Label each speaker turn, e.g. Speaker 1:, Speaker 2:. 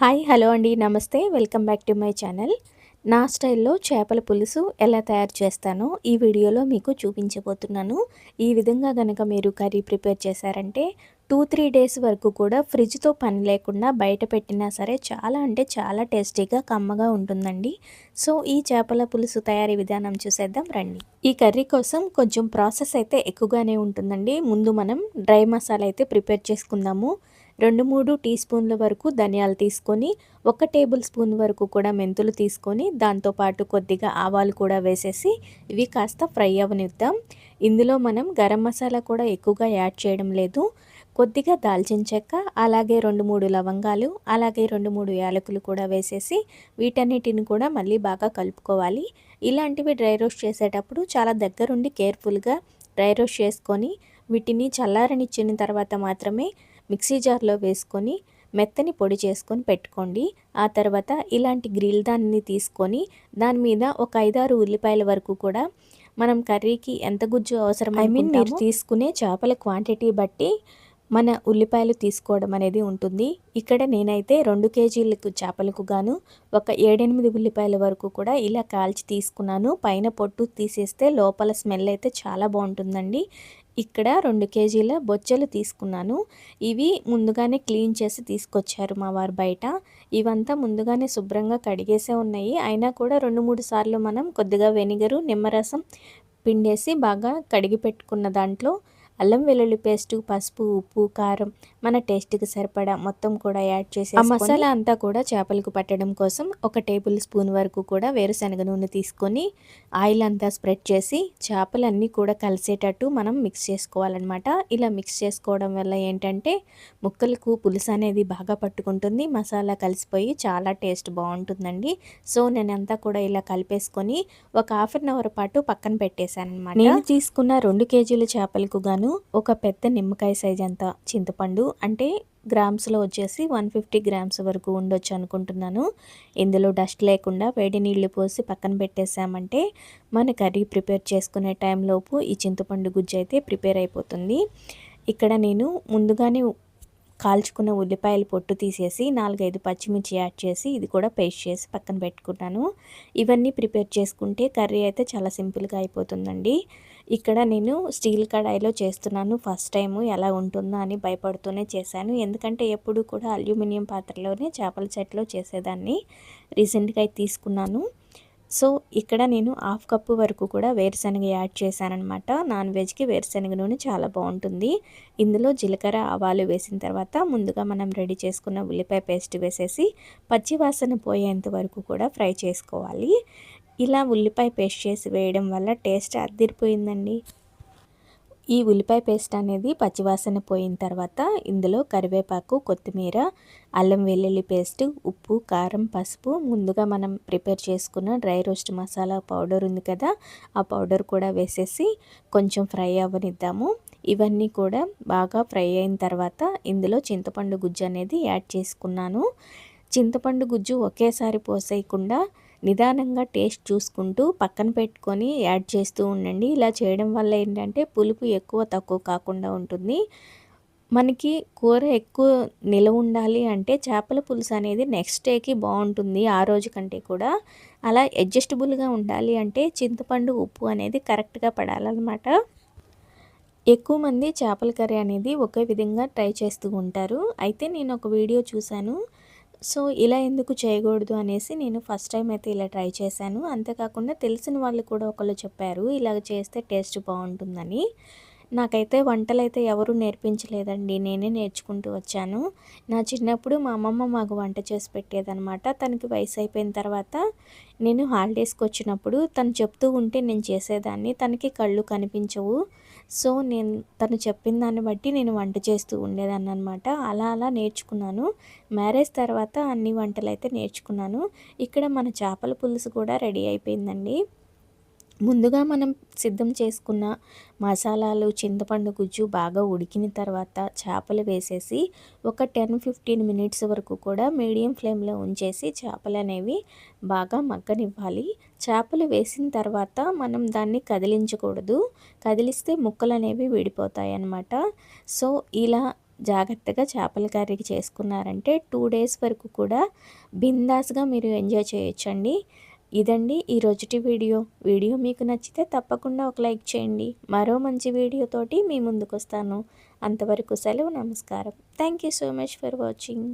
Speaker 1: Hi hello అండి. Namaste. Welcome back to my channel. నా స్టైల్లో చేపల పులుసు ఎలా తయారు చేస్తానో ఈ వీడియోలో మీకు చూపించబోతున్నాను. ఈ విధంగా కనుక మీరు కర్రీ ప్రిపేర్ చేశారంటే టూ త్రీ డేస్ వరకు కూడా ఫ్రిడ్జ్తో పని లేకుండా బయట పెట్టినా సరే చాలా అంటే చాలా టేస్టీగా కమ్మగా ఉంటుందండి. సో ఈ చేపల పులుసు తయారీ విధానం చూసేద్దాం రండి. ఈ కర్రీ కోసం కొంచెం ప్రాసెస్ అయితే ఎక్కువగానే ఉంటుందండి. ముందు మనం డ్రై మసాలా అయితే ప్రిపేర్ చేసుకుందాము. రెండు మూడు టీ స్పూన్ల వరకు ధనియాలు తీసుకొని ఒక టేబుల్ స్పూన్ వరకు కూడా మెంతులు తీసుకొని దాంతోపాటు కొద్దిగా ఆవాలు కూడా వేసేసి ఇవి కాస్త ఫ్రై అవనిద్దాం. ఇందులో మనం గరం మసాలా కూడా ఎక్కువగా యాడ్ చేయడం లేదు. కొద్దిగా దాల్చిన చెక్క అలాగే రెండు మూడు లవంగాలు అలాగే రెండు మూడు యాలకులు కూడా వేసేసి వీటన్నిటిని కూడా మళ్ళీ బాగా కలుపుకోవాలి. ఇలాంటివి డ్రై రోస్ట్ చేసేటప్పుడు చాలా దగ్గరుండి కేర్ఫుల్గా డ్రై రోస్ట్ చేసుకొని వీటిని చల్లారనిచ్చిన తర్వాత మాత్రమే మిక్సీ జార్లో వేసుకొని మెత్తని పొడి చేసుకొని పెట్టుకోండి. ఆ తర్వాత ఇలాంటి గ్రిల్ దాన్ని తీసుకొని దాని మీద ఒక ఐదారు ఉల్లిపాయల వరకు కూడా మనం కర్రీకి ఎంత గుజ్జు అవసరం ఐ మీన్ మీరు తీసుకునే చేపల క్వాంటిటీ బట్టి మన ఉల్లిపాయలు తీసుకోవడం అనేది ఉంటుంది. ఇక్కడ నేనైతే రెండు కేజీలకు చేపలకు గాను ఒక ఏడెనిమిది ఉల్లిపాయల వరకు కూడా ఇలా కాల్చి తీసుకున్నాను. పైన పొట్టు తీసేస్తే లోపల స్మెల్ అయితే చాలా బాగుంటుందండి. ఇక్కడ రెండు కేజీల బొచ్చలు తీసుకున్నాను. ఇవి ముందుగానే క్లీన్ చేసి తీసుకొచ్చారు మా వారు బయట. ఇవంతా ముందుగానే శుభ్రంగా కడిగేసే ఉన్నాయి. అయినా కూడా రెండు మూడు సార్లు మనం కొద్దిగా వెనిగరు నిమ్మరసం పిండేసి బాగా కడిగి పెట్టుకున్న దాంట్లో అల్లం వెల్లుల్లి పేస్ట్ పసుపు ఉప్పు కారం మన టేస్ట్కి సరిపడా మొత్తం కూడా యాడ్ చేసి ఆ మసాలా అంతా కూడా చేపలకు పట్టడం కోసం ఒక టేబుల్ స్పూన్ వరకు కూడా వేరుశనగ నూనె తీసుకొని ఆయిల్ అంతా స్ప్రెడ్ చేసి చేపలన్నీ కూడా కలిసేటట్టు మనం మిక్స్ చేసుకోవాలన్నమాట. ఇలా మిక్స్ చేసుకోవడం వల్ల ఏంటంటే ముక్కలకు పులుసు అనేది బాగా పట్టుకుంటుంది మసాలా కలిసిపోయి చాలా టేస్ట్ బాగుంటుందండి. సో నేను అంతా కూడా ఇలా కలిపేసుకొని ఒక హాఫ్ అన్ అవర్ పాటు పక్కన పెట్టేశాను అనమాట నేను తీసుకున్న రెండు కేజీల చేపలకు గాను నేను ఒక పెద్ద నిమ్మకాయ సైజ్ అంత చింతపండు అంటే గ్రామ్స్లో వచ్చేసి వన్ ఫిఫ్టీ గ్రామ్స్ వరకు ఉండొచ్చు అనుకుంటున్నాను. ఇందులో డస్ట్ లేకుండా వేడి నీళ్ళు పోసి పక్కన పెట్టేసామంటే మన కర్రీ ప్రిపేర్ చేసుకునే టైంలోపు ఈ చింతపండు గుజ్జు అయితే ప్రిపేర్ అయిపోతుంది. ఇక్కడ నేను ముందుగానే కాల్చుకున్న ఉల్లిపాయల పొట్టు తీసేసి నాలుగైదు పచ్చిమిర్చి యాడ్ చేసి ఇది కూడా పేస్ట్ చేసి పక్కన పెట్టుకుంటాను ఇవన్నీ ప్రిపేర్ చేసుకుంటే కర్రీ అయితే చాలా సింపుల్గా అయిపోతుందండి. ఇక్కడ నేను స్టీల్ కడాయిలో చేస్తున్నాను. ఫస్ట్ టైము ఎలా ఉంటుందో అని భయపడుతూనే చేశాను. ఎందుకంటే ఎప్పుడు కూడా అల్యూమినియం పాత్రలోనే చేపల చెట్లో చేసేదాన్ని. రీసెంట్గా తీసుకున్నాను. సో ఇక్కడ నేను హాఫ్ కప్పు వరకు కూడా వేరుశనగ యాడ్ చేశానమాట నాన్ వెజ్కి వేరుశనగ నూనె చాలా బాగుంటుంది. ఇందులో జీలకర్ర ఆవాలు వేసిన తర్వాత ముందుగా మనం రెడీ చేసుకున్న ఉల్లిపాయ పేస్ట్ వేసేసి పచ్చివాసన పోయేంత వరకు కూడా ఫ్రై చేసుకోవాలి. ఇలా ఉల్లిపాయ పేస్ట్ చేసి వేయడం వల్ల టేస్ట్ అద్దిరిపోయిందండి ఈ ఉల్లిపాయ పేస్ట్ అనేది పచ్చివాసన పోయిన తర్వాత ఇందులో కరివేపాకు కొత్తిమీర అల్లం వెల్లుల్లి పేస్ట్ ఉప్పు కారం పసుపు. ముందుగా మనం ప్రిపేర్ చేసుకున్న డ్రై రోస్ట్ మసాలా పౌడర్ ఉంది కదా ఆ పౌడర్ కూడా వేసేసి కొంచెం ఫ్రై అవ్వనిద్దాము. ఇవన్నీ కూడా బాగా ఫ్రై అయిన తర్వాత ఇందులో చింతపండు గుజ్జు అనేది యాడ్ చేసుకున్నాను. చింతపండు గుజ్జు ఒకేసారి పోసేయకుండా నిదానంగా టేస్ట్ చూసుకుంటూ పక్కన పెట్టుకొని యాడ్ చేస్తూ ఉండండి. ఇలా చేయడం వల్ల ఏంటంటే పులుపు ఎక్కువ తక్కువ కాకుండా ఉంటుంది. మనకి కూర ఎక్కువ నిలవ ఉండాలి అంటే చేపల పులుసు అనేది నెక్స్ట్ డేకి బాగుంటుంది ఆ రోజు కంటే కూడా. అలా అడ్జస్టబుల్గా ఉండాలి అంటే చింతపండు ఉప్పు అనేది కరెక్ట్గా పడాలన్నమాట. ఎక్కువ మంది చేపల కర్రీ అనేది ఒకే విధంగా ట్రై చేస్తూ ఉంటారు. అయితే నేను ఒక వీడియో చూశాను. సో ఇలా ఎందుకు చేయకూడదు అనేసి నేను ఫస్ట్ టైం అయితే ఇలా ట్రై చేశాను. అంతేకాకుండా తెలిసిన వాళ్ళు కూడా ఒకళ్ళు చెప్పారు ఇలాగ చేస్తే టేస్ట్ బాగుంటుందని. నాకైతే వంటలు అయితే ఎవరు నేర్పించలేదండి నేనే నేర్చుకుంటూ వచ్చాను. నా చిన్నప్పుడు మా అమ్మమ్మ మాకు వంట చేసి పెట్టేదనమాట తనకి వయసు అయిపోయిన తర్వాత నేను హాలిడేస్కి వచ్చినప్పుడు తను చెప్తూ ఉంటే నేను చేసేదాన్ని. తనకి కళ్ళు కనిపించవు. సో నేను తను చెప్పిన దాన్ని బట్టి నేను వంట చేస్తూ ఉండేదాన్ని అనమాట అలా అలా నేర్చుకున్నాను. మ్యారేజ్ తర్వాత అన్ని వంటలు అయితే నేర్చుకున్నాను. ఇక్కడ మన చేపల పులుసు కూడా రెడీ అయిపోయిందండి. ముందుగా మనం సిద్ధం చేసుకున్న మసాలాలు చింతపండు గుజ్జు బాగా ఉడికిన తర్వాత చేపలు వేసేసి ఒక టెన్ ఫిఫ్టీన్ మినిట్స్ వరకు కూడా మీడియం ఫ్లేమ్లో ఉంచేసి చేపలు అనేవి బాగా మగ్గనివ్వాలి. చేపలు వేసిన తర్వాత మనం దాన్ని కదిలించకూడదు. కదిలిస్తే ముక్కలు అనేవి విడిపోతాయి అన్నమాట సో ఇలా జాగ్రత్తగా చేపల కర్రీ చేసుకున్నారంటే టూ డేస్ వరకు కూడా బిందాస్గా మీరు ఎంజాయ్ చేయొచ్చండి. ఇదండి ఈ రోజుటి వీడియో. వీడియో మీకు నచ్చితే తప్పకుండా ఒక లైక్ చేయండి. మరో మంచి వీడియోతోటి మీ ముందుకు వస్తాను అంతవరకు సెలవు నమస్కారం. Thank you so much for watching.